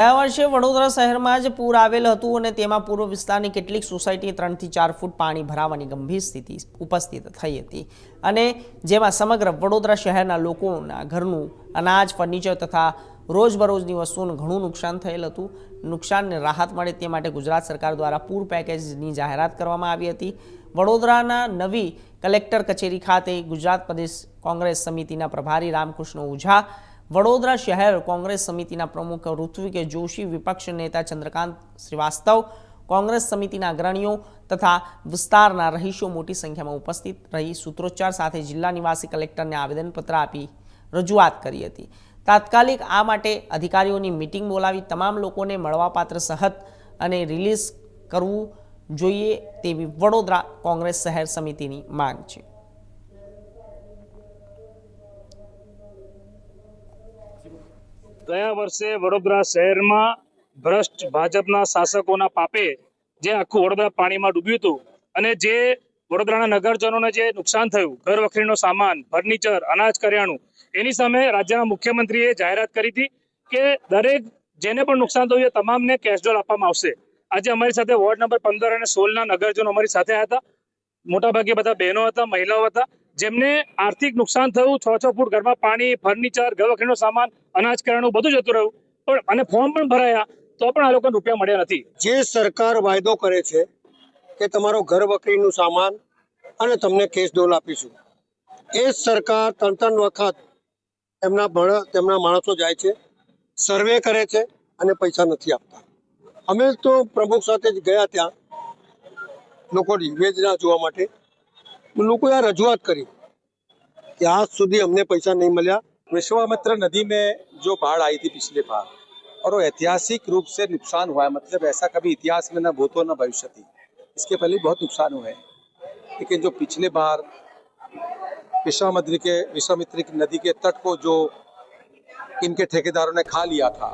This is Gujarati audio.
ગયા વર્ષે વડોદરા શહેરમાં જ પૂર આવેલ હતું અને તેમાં પૂર્વ વિસ્તારની કેટલીક સોસાયટી ત્રણથી ચાર ફૂટ પાણી ભરાવાની ગંભીર સ્થિતિ ઉપસ્થિત થઈ હતી. અને જેમાં સમગ્ર વડોદરા શહેરના લોકોના ઘરનું અનાજ, ફર્નિચર તથા રોજબરોજની વસ્તુઓનું ઘણું નુકસાન થયેલ હતું. નુકસાનને રાહત મળે તે માટે ગુજરાત સરકાર દ્વારા પૂર પેકેજની જાહેરાત કરવામાં આવી હતી. વડોદરાના નવી કલેક્ટર કચેરી ખાતે ગુજરાત પ્રદેશ કોંગ્રેસ સમિતિના પ્રભારી રામકૃષ્ણ ઓઝા વડોદરા શહેર કોંગ્રેસ સમિતિના પ્રમુખ ઋત્વિક જોશી, વિપક્ષ નેતા ચંદ્રકાંત શ્રીવાસ્તવ, કોંગ્રેસ સમિતિના અગ્રણીઓ તથા વિસ્તારના રહીશો મોટી સંખ્યામાં ઉપસ્થિત રહી સૂત્રોચ્ચાર સાથે જિલ્લા નિવાસી કલેક્ટરને આવેદનપત્ર આપી રજૂઆત કરી હતી. તાત્કાલિક આ માટે અધિકારીઓની મિટિંગ બોલાવી તમામ લોકોને મળવાપાત્ર સહત અને રિલીઝ કરવું જોઈએ તેવી વડોદરા કોંગ્રેસ શહેર સમિતિની માંગ છે. ગયા વર્ષે વડોદરા શહેરમાં ભ્રષ્ટ ભાજપના શાસકોના પાપે જે આખું વડોદરા પાણીમાં ડૂબ્યું હતું અને જે વડોદરાના નગરજનોને જે નુકસાન થયું, ઘર વખરીનો સામાન, ફર્નિચર, અનાજ કરિયાણું, એની સામે રાજ્યના મુખ્યમંત્રીએ જાહેરાત કરી હતી કે દરેક જેને પણ નુકસાન થયું એ તમામને કેશડોલ આપવામાં આવશે. આજે અમારી સાથે વોર્ડ નંબર પંદર અને સોળના નગરજનો અમારી સાથે હતા. મોટાભાગે બધા બહેનો હતા, મહિલાઓ હતા. જેમને આર્થિક નુકસાન થયું, છ છ ફૂટ ઘરમાં પાણી, ફર્નિચર ઘર વખરીનો સામાન, અનાજ કરિયાણું બધું જતું રહ્યું. પણ અને ફોર્મ પણ ભરાયા, તો પણ આ લોકોને રૂપિયા મળ્યા નથી. જે સરકાર વાયદો કરે છે કે તમારો ઘર વકરીનું સામાન અને તમને કેશ ડોલ આપીશું. એ સરકાર ત્રણ ત્રણ વખત એમના ભણ, તેમના માણસો જાય છે સર્વે કરે છે અને પૈસા નથી આપતા. અમે તો પ્રમુખ સાથે જ ગયા ત્યાં, લોકોની વેદના જોવા માટે. લોકોએ આ રજૂઆત કરી કે આજ સુધી અમને પૈસા નહીં મળ્યા विश्वामित्र नदी में जो बाढ़ आई थी पिछले बार और वो ऐतिहासिक रूप से नुकसान हुआ है मतलब ऐसा कभी इतिहास में न भूतो न भविष्य थी इसके पहले भी बहुत नुकसान हुए हैं लेकिन जो पिछले बार विश्वामित्र के विश्वामित्र की नदी के तट को जो इनके ठेकेदारों ने खा लिया था